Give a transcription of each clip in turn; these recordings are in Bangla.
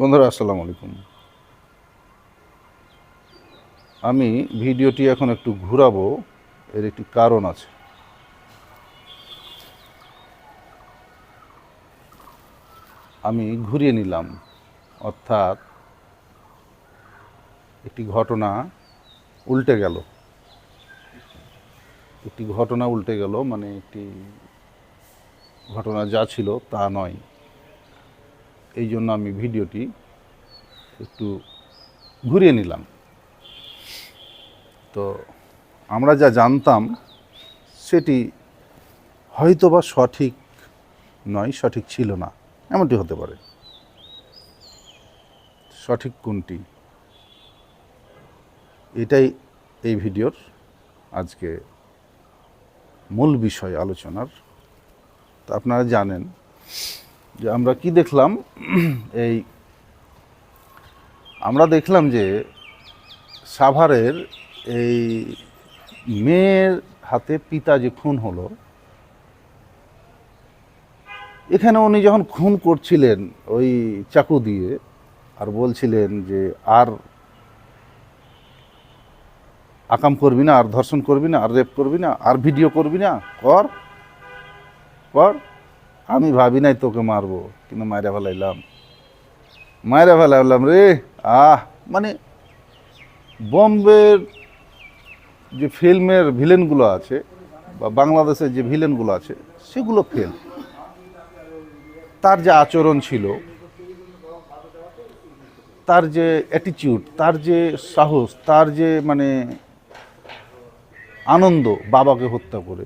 বন্ধুরা, আসসালামু আলাইকুম। আমি ভিডিওটি এখন একটু ঘুরাবো, এর একটি কারণ আছে। আমি ঘুরিয়ে নিলাম, অর্থাৎ একটি ঘটনা উল্টে গেল। একটি ঘটনা উল্টে গেল মানে একটি ঘটনা যা ছিল তা নয়। এই জন্য আমি ভিডিওটি একটু ঘুরিয়ে নিলাম। তো আমরা যা জানতাম, সেটি হয়তোবা সঠিক নয়, সঠিক ছিল না, এমনটি হতে পারে। সঠিক কোনটি? এটাই এই ভিডিওর আজকে মূল বিষয় আলোচনার। তা আপনারা জানেন যে আমরা কি দেখলাম? এই আমরা দেখলাম যে সাভারের এই মেয়ের হাতে পিতা যে খুন হলো, এখানে উনি যখন খুন করছিলেন ওই চাকু দিয়ে আর বলছিলেন যে আর আকাম করবি না, আর ধর্ষণ করবি না, আর রেপ করবি না, আর ভিডিও করবি না, কর কর। আমি ভাবি নাই তোকে মারবো, কিন্তু মায়েরা ফেলাইলাম। মায়েরা ফেলাইলাম রে, আহ মানে বম্বের যে ফিল্মের ভিলেনগুলো আছে, বা বাংলাদেশের যে ভিলেনগুলো আছে, সেগুলো ফেল তার যে আচরণ ছিল, তার যে অ্যাটিচিউড তার যে সাহস, তার যে মানে আনন্দ বাবাকে হত্যা করে।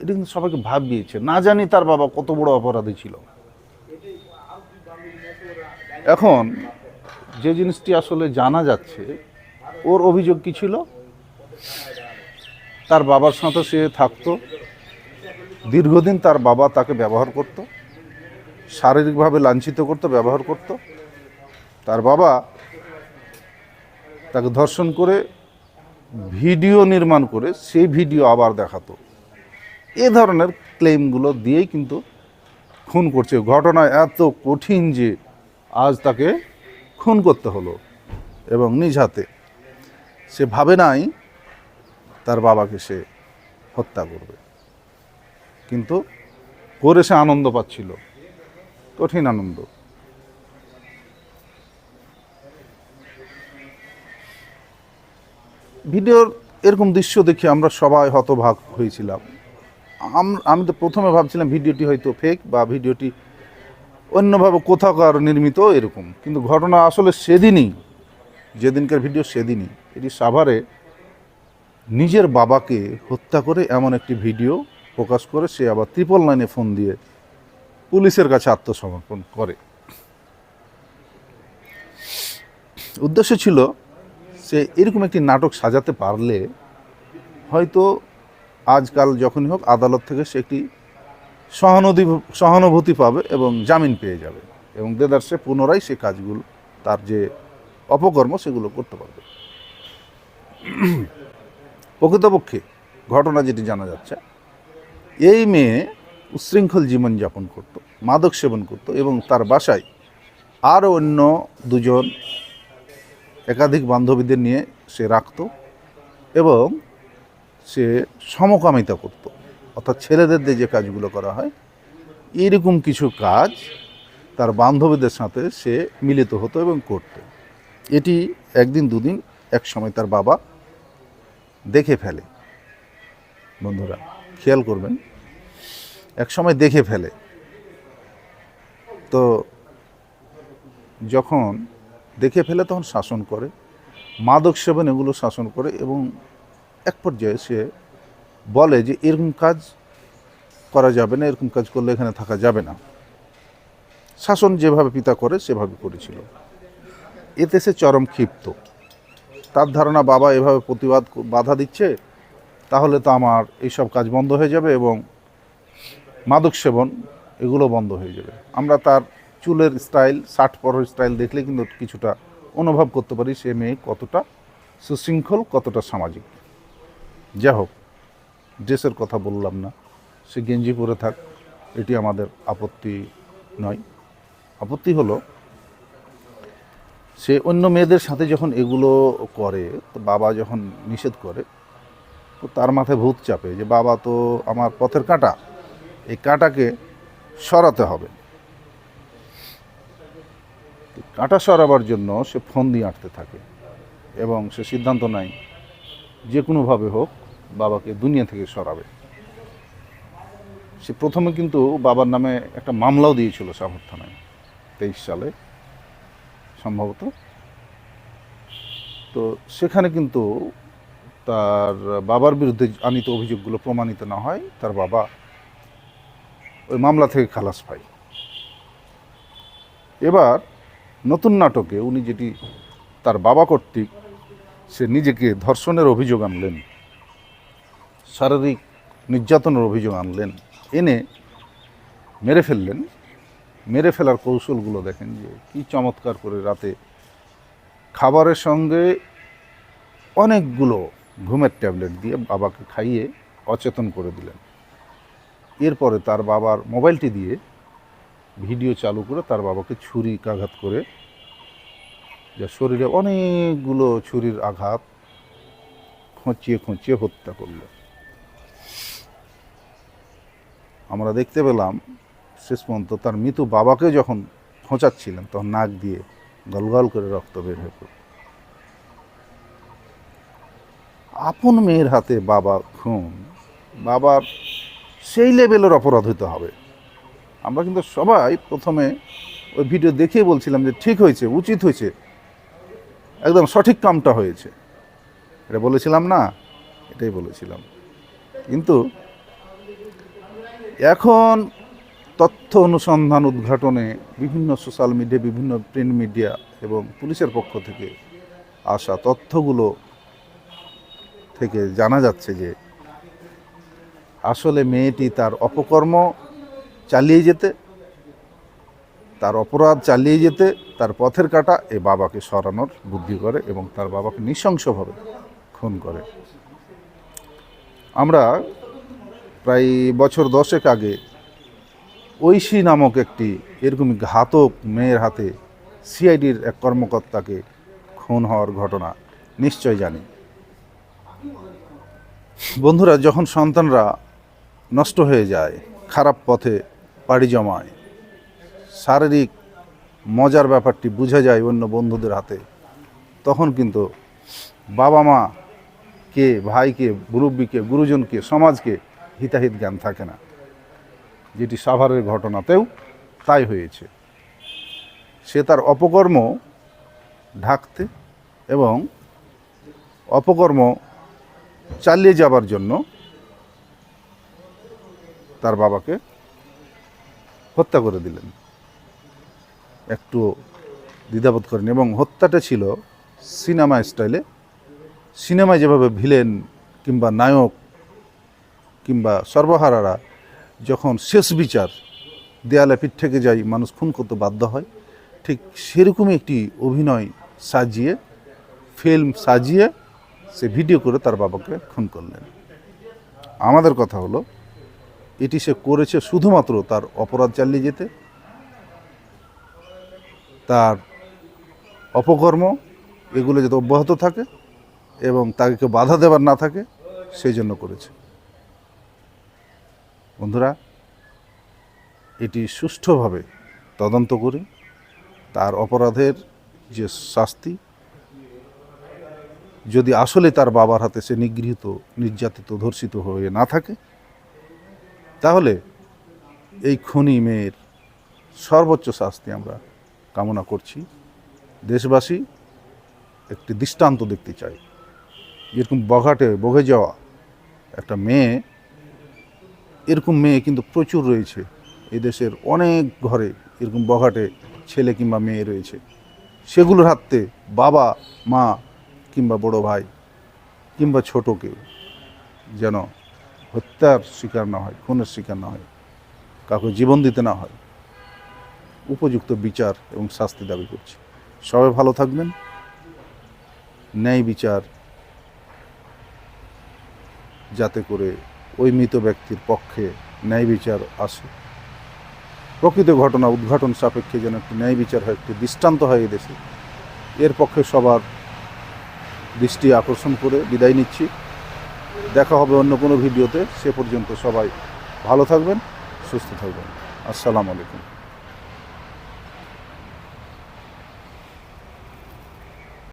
এটা কিন্তু সবাইকে ভাবিয়েছে। না জানি তার বাবা কত বড় অপরাধী ছিল। এখন যে জিনিসটি আসলে জানা যাচ্ছে, ওর অভিযোগ কি ছিল? তার বাবার সাথে সে থাকতো। দীর্ঘদিন তার বাবা তাকে ব্যবহার করত। শারীরিকভাবে লাঞ্ছিত করত, ব্যবহার করত। তার বাবা তাকে ধর্ষণ করে ভিডিও নির্মাণ করে সেই ভিডিও আবার দেখাতো। এ ধরনের ক্লেমগুলো দিয়েই কিন্তু খুন করছে। ঘটনা এত কঠিন যে আজ তাকে খুন করতে হলো এবং নিজ হাতে। সে ভাবে নাই, তার বাবাকে সে হত্যা করবে। কিন্তু করে সে আনন্দ পাচ্ছিল। কঠিন আনন্দ। ভিডিওর এরকম দৃশ্য দেখে আমরা সবাই হতভাগ হয়েছিলাম। আমি তো প্রথমে ভাবছিলাম ভিডিওটি হয়তো ফেক বা ভিডিওটি অন্যভাবে কোথাকার নির্মিত এরকম। কিন্তু ঘটনা আসলে সেদিনই, যেদিনকার ভিডিও সেদিনই। এটি সাভারে নিজের বাবাকে হত্যা করে এমন একটি ভিডিও প্রকাশ করে, সে আবার ত্রিপল লাইনে ফোন দিয়ে পুলিশের কাছে আত্মসমর্পণ করে। উদ্দেশ্য ছিল সে এরকম একটি নাটক সাজাতে পারলে হয়তো আজকাল যখনই হোক আদালত থেকে সে একটি সহানুধি সহানুভূতি পাবে এবং জামিন পেয়ে যাবে এবং দেদার সে পুনরায় সে কাজগুলো, তার যে অপকর্ম সেগুলো করতে পারবে। প্রকৃতপক্ষে ঘটনা যেটি জানা যাচ্ছে, এই মেয়ে উচ্ছৃঙ্খল জীবনযাপন করত, মাদক সেবন করত এবং তার বাসায় আরও অন্য দুজন একাধিক বান্ধবীদের নিয়ে সে রাখত এবং সে সমকামিতা করত। অর্থাৎ ছেলেদের দিয়ে যে কাজগুলো করা হয় এরকম কিছু কাজ তার বান্ধবীদের সাথে সে মিলিত হতো এবং করত। এটি একদিন দুদিন এক সময় তার বাবা দেখে ফেলে। বন্ধুরা, খেয়াল করবেন এক সময় দেখে ফেলে। তো যখন দেখে ফেলে তখন শাসন করে। মাদক সেবন এগুলো শাসন করে এবং এক পর্যায়ে সে বলে যে, এরকম কাজ করা যাবে না, এরকম কাজ করলে এখানে থাকা যাবে না। শাসন যেভাবে পিতা করে, সেভাবে করেছিল। এতে সে চরম ক্ষিপ্ত। তার ধারণা, বাবা এভাবে প্রতিবাদ বাধা দিচ্ছে, তাহলে তো আমার এইসব কাজ বন্ধ হয়ে যাবে এবং মাদক সেবন এগুলো বন্ধ হয়ে যাবে। আমরা তার চুলের স্টাইল, শার্ট পরের স্টাইল দেখলে কিন্তু কিছুটা অনুভব করতে পারি সে মেয়ে কতটা সুশৃঙ্খল, কতটা সামাজিক। যা হোক, ড্রেসের কথা বললাম না, সে গেঞ্জি পরে থাক, এটি আমাদের আপত্তি নয়। আপত্তি হলো, সে অন্য মেয়েদের সাথে যখন এগুলো করে, তো বাবা যখন নিষেধ করে, তো তার মাথায় ভূত চাপে যে, বাবা, তো আমার পথের কাঁটা, এই কাঁটাকে সরাতে হবে। কাঁটা সরাবার জন্য সে ফোন দিয়ে আঁটতে থাকে এবং সে সিদ্ধান্ত নেয়, যে কোনোভাবে হোক বাবাকে দুনিয়া থেকে সরাবে। সে প্রথমে কিন্তু বাবার নামে একটা মামলাও দিয়েছিল সাভার থানায় তেইশ সালে সম্ভবত। তো সেখানে কিন্তু তার বাবার বিরুদ্ধে আনিত অভিযোগগুলো প্রমাণিত না হয়, তার বাবা ওই মামলা থেকে খালাস পায়। এবার নতুন নাটকে উনি যেটি তার বাবা কর্তৃক সে নিজেকে ধর্ষণের অভিযোগ আনলেন, শারীরিক নির্যাতনের অভিযোগ আনলেন, এনে মেরে ফেললেন। মেরে ফেলার কৌশলগুলো দেখেন যে কি চমৎকার করে রাতে খাবারের সঙ্গে অনেকগুলো ঘুমের ট্যাবলেট দিয়ে বাবাকে খাইয়ে অচেতন করে দিলেন। এরপরে তার বাবার মোবাইলটি দিয়ে ভিডিও চালু করে তার বাবাকে ছুরি আঘাত করে, যা শরীরে অনেকগুলো ছুরির আঘাত, খোঁচিয়ে খোঁচিয়ে হত্যা করল। আমরা দেখতে পেলাম, শেষ পর্যন্ত তার মৃত বাবাকে যখন খোঁচাচ্ছিলেন, তখন নাক দিয়ে গলগল করে রক্ত বের হয়ে পড়ল। আপন মেয়ের হাতে বাবা খুন, বাবার সেই লেভেলের অপরাধ হতে হবে। আমরা কিন্তু সবাই প্রথমে ওই ভিডিও দেখেই বলছিলাম যে ঠিক হয়েছে, উচিত হয়েছে। একদম সঠিক কামটা হয়েছে। এটা বলেছিলাম না, এটাই বলেছিলাম। কিন্তু এখন তথ্য অনুসন্ধান উদ্ঘাটনে বিভিন্ন সোশ্যাল মিডিয়া, বিভিন্ন প্রিন্ট মিডিয়া এবং পুলিশের পক্ষ থেকে আসা তথ্যগুলো থেকে জানা যাচ্ছে যে আসলে মেয়েটি তার অপকর্ম চালিয়ে যেতে, তার অপরাধ চালিয়ে যেতে, তার পথের কাটা এ বাবাকে সরানোর বুদ্ধি করে এবং তার বাবাকে নৃশংসভাবে খুন করে। আমরা প্রায় বছর দশেক আগে ঐশী নামক একটি এরকমই ঘাতক মেয়ের হাতে সিআইডির এক কর্মকর্তাকে খুন হওয়ার ঘটনা নিশ্চয় জানি। বন্ধুরা, যখন সন্তানরা নষ্ট হয়ে যায়, খারাপ পথে পাড়ি জমায়। শারীরিক মজার ব্যাপারটি বোঝা যায় অন্য বন্ধুদের হাতে। তখন কিন্তু বাবা মা কে, ভাইকে, মুরব্বীকে, গুরুজনকে, সমাজকে হিতাহিত জ্ঞান থাকে না। যেটি সাভারের ঘটনাতেও তাই হয়েছে। সে তার অপকর্ম ঢাকতে এবং অপকর্ম চালিয়ে যাবার জন্য তার বাবাকে হত্যা করে দিলেন। একটু দ্বিধাবোধ করেন এবং হত্যাটা ছিল সিনেমা স্টাইলে। সিনেমায় যেভাবে ভিলেন কিংবা নায়ক কিংবা সর্বহারারা যখন শেষ বিচার দেয়ালে পিঠ থেকে যাই মানুষ খুন করতে বাধ্য হয়, ঠিক সেরকমই একটি অভিনয় সাজিয়ে, ফিল্ম সাজিয়ে সে ভিডিও করে তার বাবাকে খুন করলেন। আমাদের কথা হলো এটি সে করেছে শুধুমাত্র তার অপরাধ চালিয়ে যেতে, তার অপকর্ম, এগুলো যাতে অব্যাহত থাকে এবং তাকে কেউ বাধা দেবার না থাকে, সেই জন্য করেছে। বন্ধুরা, এটি সুষ্ঠুভাবে তদন্ত করে তার অপরাধের যে শাস্তি, যদি আসলে তার বাবার হাতে সে নিগৃহীত, নির্যাতিত, ধর্ষিত হয়ে না থাকে তাহলে এই খুনি মেয়ের সর্বোচ্চ শাস্তি আমরা কামনা করছি। দেশবাসী একটি দৃষ্টান্ত দেখতে চাই। যেরকম বঘাটে বগে যাওয়া একটা মেয়ে, এরকম মেয়ে কিন্তু প্রচুর রয়েছে। দেশের অনেক ঘরে এরকম বঘাটে ছেলে কিংবা মেয়ে রয়েছে। সেগুলোর হাতে বাবা, মা কিংবা বড় ভাই কিংবা ছোট কেউ যেন হত্যার শিকার না হয়, খুনের শিকার না হয়, কাউকে জীবন দিতে না হয়, উপযুক্ত বিচার এবং শাস্তি দাবি করছি। সবাই ভালো থাকবেন। ন্যায় বিচার যাতে করে ওই মৃত ব্যক্তির পক্ষে ন্যায় বিচার আসে। প্রকৃত ঘটনা, উদ্ঘাটন সাপেক্ষে যেন একটি ন্যায় বিচার হয়, একটি দৃষ্টান্ত হয় এদেশে এর পক্ষে সবার দৃষ্টি আকর্ষণ করে বিদায় নিচ্ছি। দেখা হবে অন্য কোনো ভিডিওতে। সে পর্যন্ত সবাই ভালো থাকবেন সুস্থ থাকবেন। আসসালামু আলাইকুম।